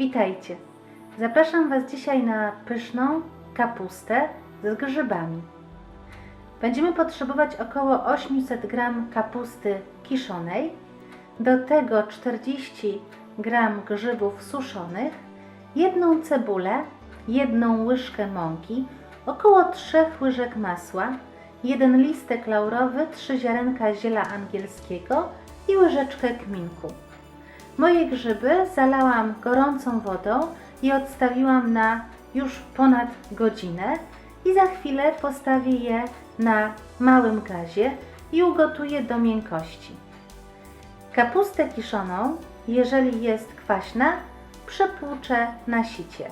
Witajcie. Zapraszam Was dzisiaj na pyszną kapustę z grzybami. Będziemy potrzebować około 800 g kapusty kiszonej, do tego 40 g grzybów suszonych, jedną cebulę, jedną łyżkę mąki, około 3 łyżek masła, jeden listek laurowy, 3 ziarenka ziela angielskiego i łyżeczkę kminku. Moje grzyby zalałam gorącą wodą i odstawiłam na już ponad godzinę i za chwilę postawię je na małym gazie i ugotuję do miękkości. Kapustę kiszoną, jeżeli jest kwaśna, przepłuczę na sicie.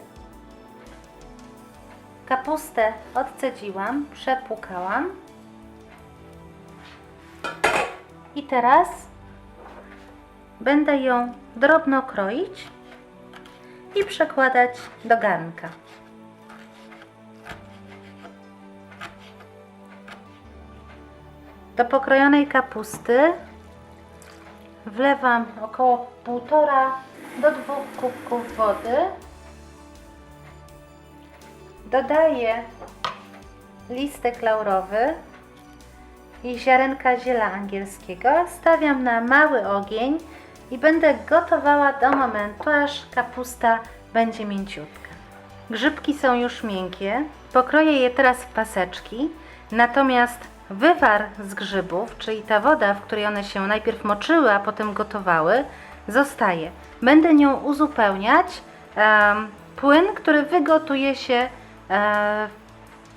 Kapustę odcedziłam, przepłukałam i teraz Będę ją drobno kroić i przekładać do garnka. Do pokrojonej kapusty wlewam około 1,5 do 2 kubków wody. Dodaję listek laurowy i ziarenka ziela angielskiego. Stawiam na mały ogień i będę gotowała do momentu, aż kapusta będzie mięciutka. Grzybki są już miękkie. Pokroję je teraz w paseczki, natomiast wywar z grzybów, czyli ta woda, w której one się najpierw moczyły, a potem gotowały, zostaje. Będę nią uzupełniać płyn, który wygotuje się e,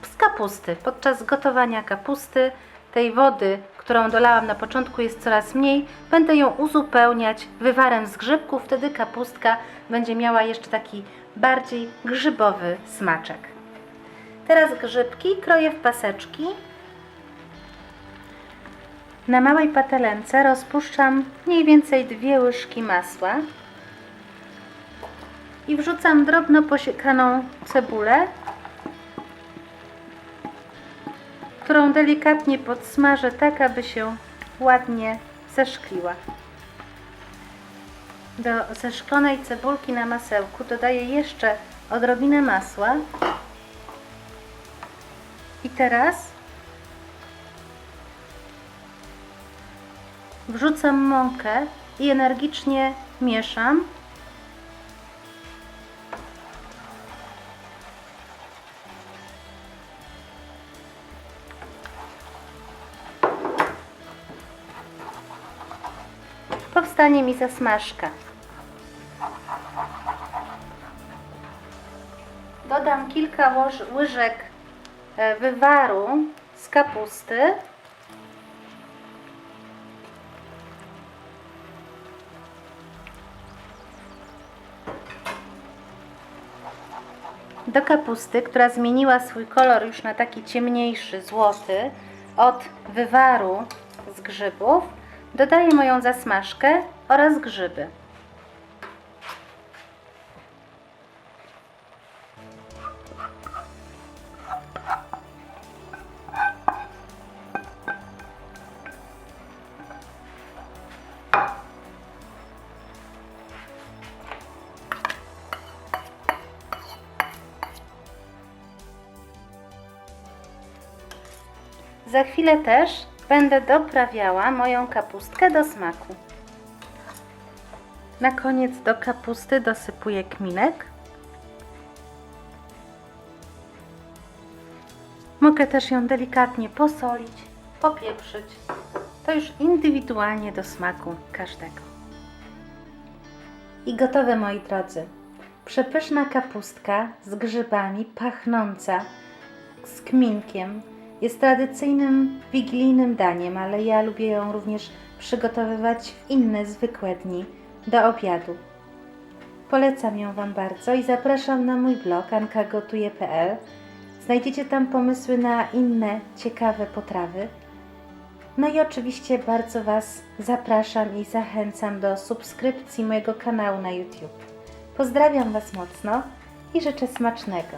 z kapusty. Podczas gotowania kapusty tej wody, którą dolałam na początku jest coraz mniej, będę ją uzupełniać wywarem z grzybków, wtedy kapustka będzie miała jeszcze taki bardziej grzybowy smaczek. Teraz grzybki kroję w paseczki. Na małej patelence rozpuszczam mniej więcej dwie łyżki masła i wrzucam drobno posiekaną cebulę którą delikatnie podsmażę tak, aby się ładnie zeszkliła. Do zeszklonej cebulki na masełku dodaję jeszcze odrobinę masła. I teraz wrzucam mąkę i energicznie mieszam. Powstanie mi zasmażka. Dodam kilka łyżek e, wywaru z kapusty. Do kapusty, która zmieniła swój kolor już na taki ciemniejszy, złoty, od wywaru z grzybów, Dodaję moją zasmażkę oraz grzyby. Za chwilę też będę doprawiała moją kapustkę do smaku. Na koniec do kapusty dosypuję kminek. Mogę też ją delikatnie posolić, popieprzyć. To już indywidualnie do smaku każdego. I gotowe moi drodzy. Przepyszna kapustka z grzybami, pachnąca, z kminkiem, jest tradycyjnym wigilijnym daniem, ale ja lubię ją również przygotowywać w inne zwykłe dni do obiadu. Polecam ją Wam bardzo i zapraszam na mój blog ankagotuje.pl. Znajdziecie tam pomysły na inne ciekawe potrawy. No i oczywiście bardzo Was zapraszam i zachęcam do subskrypcji mojego kanału na YouTube. Pozdrawiam Was mocno i życzę smacznego.